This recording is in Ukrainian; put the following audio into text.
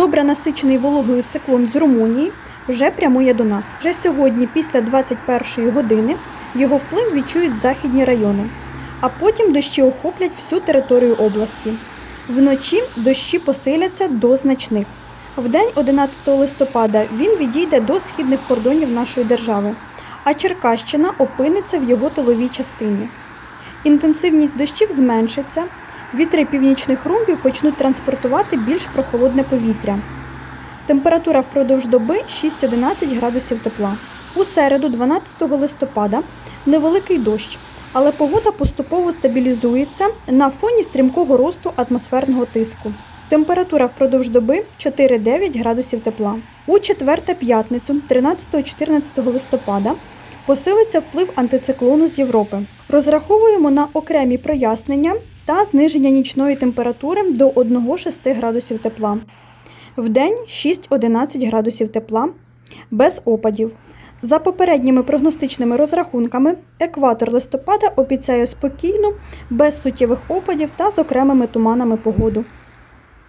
Добре насичений вологою циклон з Румунії вже прямує до нас. Вже сьогодні, після 21 години, його вплив відчують західні райони, а потім дощі охоплять всю територію області. Вночі дощі посиляться до значних. В день 11 листопада він відійде до східних кордонів нашої держави, а Черкащина опиниться в його тиловій частині. Інтенсивність дощів зменшиться, вітри північних румбів почнуть транспортувати більш прохолодне повітря. Температура впродовж доби 6-11 градусів тепла. У середу, 12 листопада, невеликий дощ, але погода поступово стабілізується на фоні стрімкого росту атмосферного тиску. Температура впродовж доби 4-9 градусів тепла. У четвер та п'ятницю, 13-14 листопада, посилиться вплив антициклону з Європи. Розраховуємо на окремі прояснення та зниження нічної температури до 1-6 градусів тепла. Вдень 6-11 градусів тепла, без опадів. За попередніми прогностичними розрахунками, екватор листопада обіцяє спокійну, без суттєвих опадів та з окремими туманами погоду.